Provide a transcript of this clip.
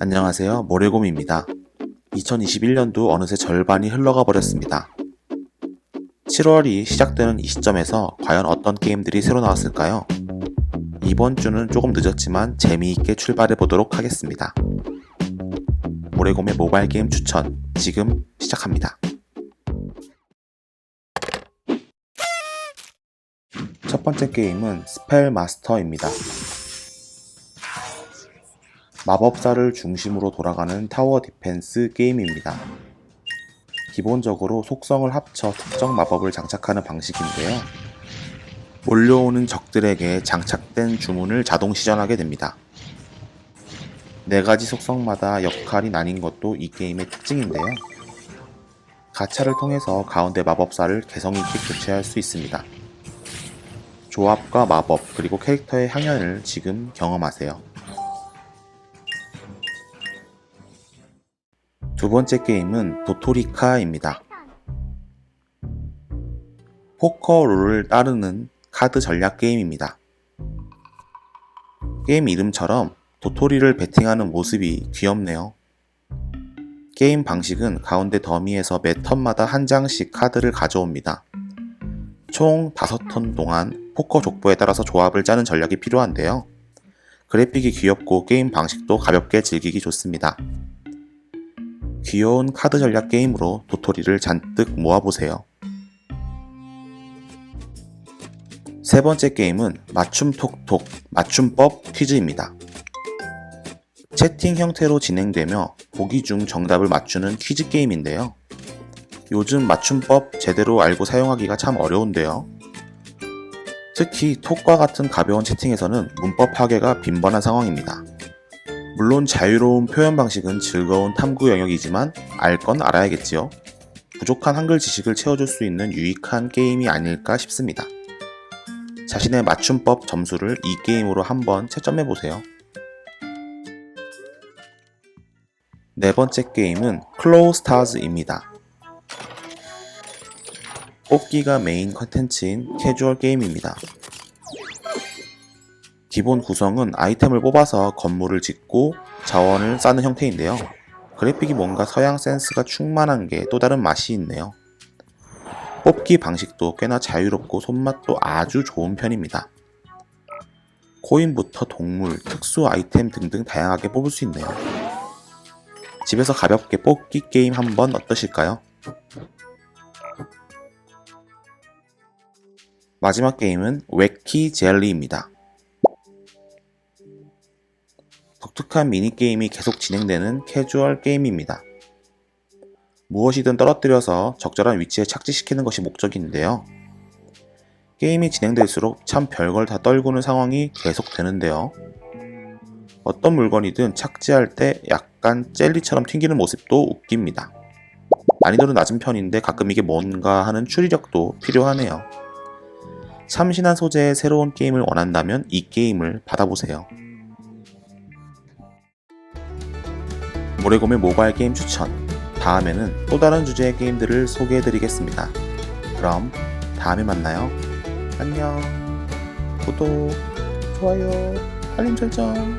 안녕하세요. 모래곰입니다. 2021년도 어느새 절반이 흘러가 버렸습니다. 7월이 시작되는 이 시점에서 과연 어떤 게임들이 새로 나왔을까요? 이번 주는 조금 늦었지만 재미있게 출발해 보도록 하겠습니다. 모래곰의 모바일 게임 추천 지금 시작합니다. 첫 번째 게임은 스펠 마스터입니다. 마법사를 중심으로 돌아가는 타워 디펜스 게임입니다. 기본적으로 속성을 합쳐 특정 마법을 장착하는 방식인데요. 몰려오는 적들에게 장착된 주문을 자동 시전하게 됩니다. 네 가지 속성마다 역할이 나뉜 것도 이 게임의 특징인데요. 가차를 통해서 가운데 마법사를 개성 있게 교체할 수 있습니다. 조합과 마법 그리고 캐릭터의 향연을 지금 경험하세요. 두 번째 게임은 도토리카입니다. 포커 룰을 따르는 카드 전략 게임입니다. 게임 이름처럼 도토리를 배팅하는 모습이 귀엽네요. 게임 방식은 가운데 더미에서 매 턴마다 한 장씩 카드를 가져옵니다. 총 5턴 동안 포커 족보에 따라서 조합을 짜는 전략이 필요한데요. 그래픽이 귀엽고 게임 방식도 가볍게 즐기기 좋습니다. 귀여운 카드 전략 게임으로 도토리를 잔뜩 모아보세요. 세 번째 게임은 맞춤 톡톡 맞춤법 퀴즈입니다. 채팅 형태로 진행되며 보기 중 정답을 맞추는 퀴즈 게임인데요. 요즘 맞춤법 제대로 알고 사용하기가 참 어려운데요. 특히 톡과 같은 가벼운 채팅에서는 문법 파괴가 빈번한 상황입니다. 물론 자유로운 표현 방식은 즐거운 탐구 영역이지만 알 건 알아야겠지요. 부족한 한글 지식을 채워줄 수 있는 유익한 게임이 아닐까 싶습니다. 자신의 맞춤법 점수를 이 게임으로 한번 채점해 보세요. 네 번째 게임은 클로우 스타즈입니다. 뽑기가 메인 컨텐츠인 캐주얼 게임입니다. 기본 구성은 아이템을 뽑아서 건물을 짓고 자원을 쌓는 형태인데요. 그래픽이 뭔가 서양 센스가 충만한 게 또 다른 맛이 있네요. 뽑기 방식도 꽤나 자유롭고 손맛도 아주 좋은 편입니다. 코인부터 동물, 특수 아이템 등등 다양하게 뽑을 수 있네요. 집에서 가볍게 뽑기 게임 한번 어떠실까요? 마지막 게임은 웨키 젤리입니다. 독특한 미니게임이 계속 진행되는 캐주얼 게임입니다. 무엇이든 떨어뜨려서 적절한 위치에 착지시키는 것이 목적인데요. 게임이 진행될수록 참 별걸 다 떨구는 상황이 계속 되는데요. 어떤 물건이든 착지할 때 약간 젤리처럼 튕기는 모습도 웃깁니다. 난이도는 낮은 편인데 가끔 이게 뭔가 하는 추리력도 필요하네요. 참신한 소재의 새로운 게임을 원한다면 이 게임을 받아보세요. 모래곰의 모바일 게임 추천. 다음에는 또 다른 주제의 게임들을 소개해드리겠습니다. 그럼 다음에 만나요. 안녕. 구독, 좋아요, 알림 설정.